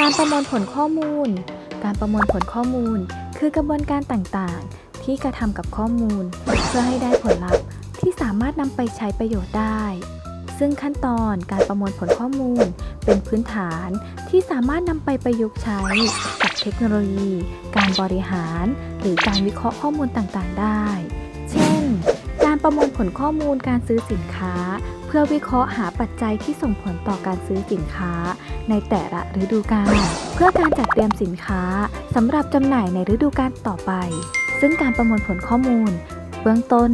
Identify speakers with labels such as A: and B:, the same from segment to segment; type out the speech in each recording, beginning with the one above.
A: การประมวลผลข้อมูล การประมวลผลข้อมูล คือกระบวนการต่างๆ ที่กระทำกับข้อมูล เพื่อให้ได้ผลลัพธ์ที่สามารถนำไปใช้ประโยชน์ได้ ซึ่งขั้นตอนการประมวลผลข้อมูล เป็นพื้นฐานที่สามารถนำไปประยุกต์ใช้กับเทคโนโลยี การบริหาร หรือการวิเคราะห์ข้อมูลต่างๆ ได้ เช่น การประมวลผลข้อมูลการซื้อสินค้า พื่อวิเคราะห์หาปัจจัยที่ส่งผลต่อการซื้อสินค้า ในแต่ละฤดูกาลเพื่อการจัดเตรียมสินค้าสำหรับจำหน่ายในฤดูกาลต่อไป ซึ่งการประมวลผลข้อมูล เบื้องต้น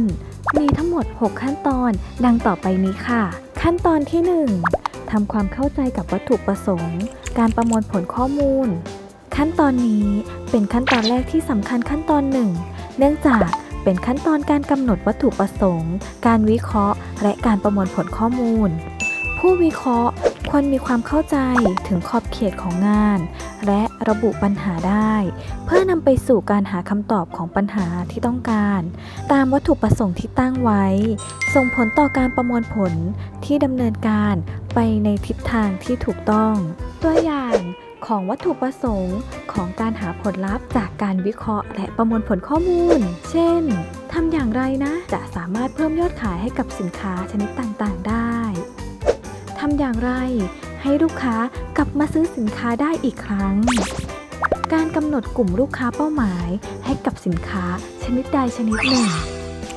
A: มีทั้งหมด 6 ขั้นตอนดังต่อไปนี้ค่ะ ขั้นตอนที่ 1ทำความเข้าใจกับวัตถุประสงค์ การประมวลผลข้อมูล ขั้นตอนนี้เป็นขั้นตอนแรกที่สำคัญขั้นตอนหนึ่งเนื่องจาก เป็นขั้นตอนการกำหนดวัตถุประสงค์ การวิเคราะห์ และการประมวลผลข้อมูล ผู้วิเคราะห์ควรมีความเข้าใจถึงขอบเขตของงาน และระบุปัญหาได้ เพื่อนำไปสู่การหาคำตอบของปัญหาที่ต้องการ ตามวัตถุประสงค์ที่ตั้งไว้ ส่งผลต่อการประมวลผลที่ดำเนินการไปในทิศทางที่ถูกต้อง ตัวอย่างของวัตถุประสงค์ ของการหาผลลัพธ์ จากการวิเคราะห์ และประมวลผลข้อมูล เช่นทำอย่างไรนะ จะสามารถเพิ่มยอดขายให้กับสินค้าชนิดต่างๆ ได้ทำอย่างไร ให้ลูกค้ากลับมาซื้อสินค้าได้อีกครั้ง การกำหนดกลุ่มลูกค้าเป้าหมาย ให้กับสินค้าชนิดใดชนิดหนึ่ง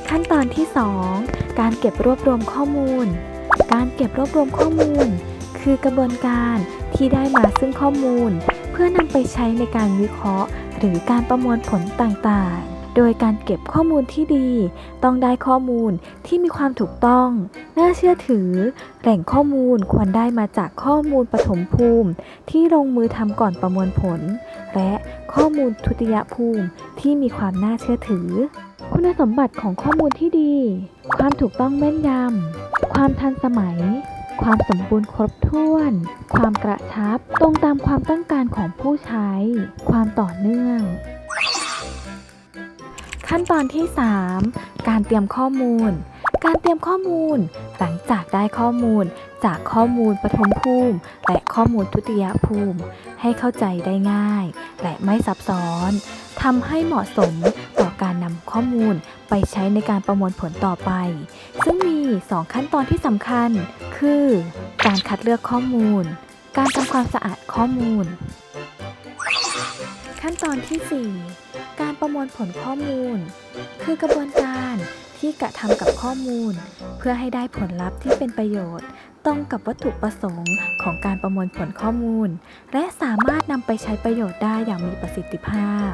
A: ขั้นตอนที่ 2 การเก็บรวบรวมข้อมูล การเก็บรวบรวมข้อมูล คือกระบวนการที่ได้มาซึ่งข้อมูล พื่อนำไปใช้ในการวิเคราะห์ หรือการประมวลผลต่างๆ โดยการเก็บข้อมูลที่ดี ต้องได้ข้อมูลที่มีความถูกต้อง น่าเชื่อถือ แหล่งข้อมูลควรได้มาจากข้อมูลปฐมภูมิ ที่ลงมือทำก่อนประมวลผล และข้อมูลทุติยภูมิที่มีความน่าเชื่อถือ คุณสมบัติของข้อมูลที่ดี ความถูกต้องแม่นยำความทันสมัย ความสมบูรณ์ครบถ้วน ความกระชับ ตรงตามความต้องการของผู้ใช้ ความต่อเนื่อง ขั้นตอนที่ 3 การเตรียมข้อมูล การเตรียมข้อมูล หลังจากได้ข้อมูล จากข้อมูลปฐมภูมิ และข้อมูลทุติยภูมิ ให้เข้าใจได้ง่าย และไม่ซับซ้อนำให้เหมาะสมต่อการนำข้อมูลไปใช้ในการประมวลผลต่อไป ซึ่งมี 2 ขั้นตอนที่สำคัญ คือ การคัดเลือกข้อมูล การทำความสะอาดข้อมูล ขั้นตอนที่ 4 การประมวลผลข้อมูล คือกระบวนการที่กระทำกับข้อมูล เพื่อให้ได้ผลลัพธ์ที่เป็นประโยชน์ ตรงกับวัตถุประสงค์ของการประมวลผลข้อมูล และสามารถนำไปใช้ประโยชน์ได้อย่างมีประสิทธิภาพ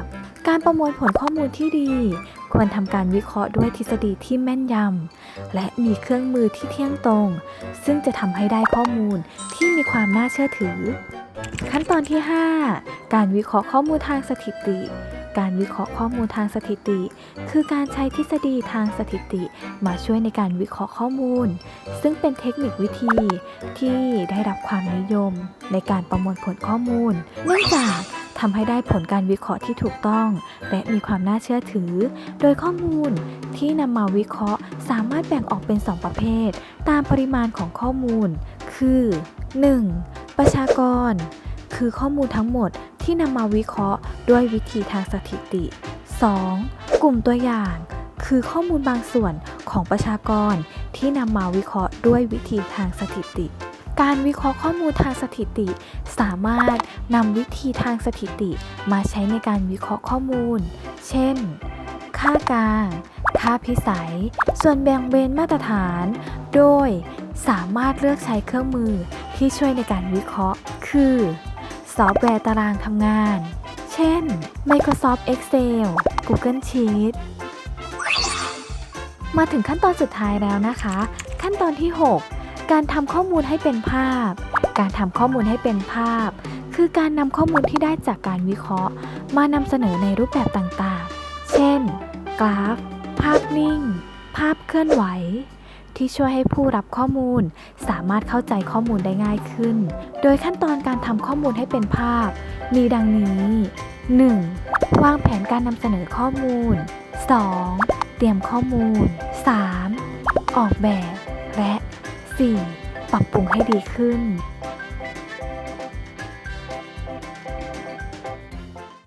A: การประมวลผลข้อมูลที่ดี ควรทำการวิเคราะห์ด้วยทฤษฎีที่แม่นยำและมีเครื่องมือที่เที่ยงตรง ซึ่งจะทำให้ได้ข้อมูลที่มีความน่าเชื่อถือ ขั้นตอนที่ 5 การวิเคราะห์ข้อมูลทางสถิติ การวิเคราะห์ข้อมูลทางสถิติ คือการใช้ทฤษฎีทางสถิติ มาช่วยในการวิเคราะห์ข้อมูล ซึ่งเป็นเทคนิควิธีที่ได้รับความนิยม ในการประมวลผลข้อมูล เนื่องจากทำให้ได้ผลการวิเคราะห์ที่ถูกต้อง และมีความน่าเชื่อถือ โดยข้อมูลที่นำมาวิเคราะห์ สามารถแบ่งออกเป็น 2 ประเภท ตามปริมาณของข้อมูล คือ 1. ประชากร คือข้อมูลทั้งหมด ที่นำมาวิเคราะห์ด้วยวิธีทางสถิติ 2. กลุ่มตัวอย่าง คือข้อมูลบางส่วนของประชากรที่นำมาวิเคราะห์ด้วยวิธีทางสถิติ การวิเคราะห์ข้อมูลทางสถิติ สามารถนำวิธีทางสถิติมาใช้ในการวิเคราะห์ข้อมูล เช่น ค่ากลาง ค่าพิสัย ส่วนแบ่งเบนมาตรฐาน โดยสามารถเลือกใช้เครื่องมือที่ช่วยในการวิเคราะห์ คือ ซอฟต์แวร์ตารางทำงาน เช่น Microsoft Excel Google Sheets มาถึงขั้นตอนสุดท้ายแล้วนะคะ ขั้นตอนที่ 6 การทำข้อมูลให้เป็นภาพ การทำข้อมูลให้เป็นภาพ คือการนำข้อมูลที่ได้จากการวิเคราะห์ มานำเสนอในรูปแบบต่างๆ เช่น กราฟ ภาพนิ่ง ภาพเคลื่อนไหว ที่ช่วยให้ผู้รับข้อมูล สามารถเข้าใจข้อมูลได้ง่ายขึ้น โดยขั้นตอนการทำข้อมูลให้เป็นภาพ มีดังนี้ 1. วางแผนการนำเสนอข้อมูล 2. เตรียมข้อมูล 3. ออกแบบ และ 4. ปรับปรุงให้ดีขึ้น